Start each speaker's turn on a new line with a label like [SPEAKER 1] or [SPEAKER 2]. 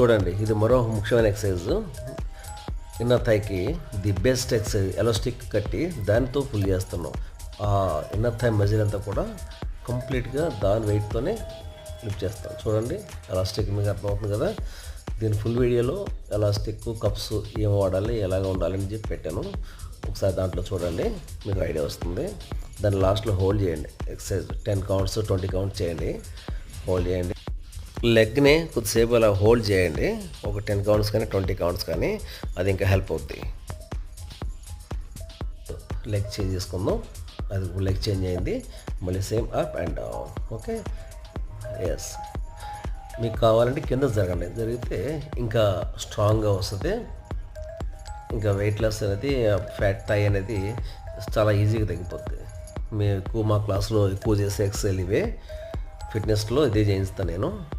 [SPEAKER 1] చూడండి ఇది మరో ముఖ్యమైన ఎక్సర్సైజ్ ఇన్నర్ థైకి ది బెస్ట్ ఎక్సర్సైజ్ ఎలాస్టిక్ కట్టి దానితో ఫుల్ చేస్తున్నాం. ఆ ఇన్నర్ థై మజిల్ అంతా కూడా కంప్లీట్గా దాని వెయిట్తోనే లిఫ్ట్ చేస్తాం. చూడండి ఎలాస్టిక్ మీకు అర్థమవుతుంది కదా? దీని ఫుల్ వీడియోలో ఎలాస్టిక్ కప్స్ ఏం వాడాలి ఎలాగ ఉండాలని చెప్పి పెట్టాను. ఒకసారి దాంట్లో చూడండి మీకు ఐడియా వస్తుంది. దాన్ని లాస్ట్లో హోల్డ్ చేయండి. Exercise ten counts twenty counts చేయండి. హోల్డ్ చేయండి. లెగ్ని కొద్దిసేపు అలా హోల్డ్ చేయండి. ఒక టెన్ కౌంట్స్ కానీ ట్వంటీ కౌంట్స్ కానీ అది ఇంకా హెల్ప్ అవుద్ది. లెగ్ చేంజ్ చేసుకుందాం. అది లెగ్ చేంజ్ అయింది. మళ్ళీ same up and down. Okay? Yes మీకు కావాలంటే కింద జరగండి. జరిగితే ఇంకా స్ట్రాంగ్గా వస్తుంది. ఇంకా వెయిట్ లాస్ అనేది ఫ్యాట్ థై అనేది చాలా ఈజీగా తగ్గిపోద్ది. మేము ఎక్కువ మా క్లాస్లో ఎక్కువ చేసే ఎక్సర్సైజ్ ఇవే. ఫిట్నెస్లో ఇదే చేయిస్తాను నేను.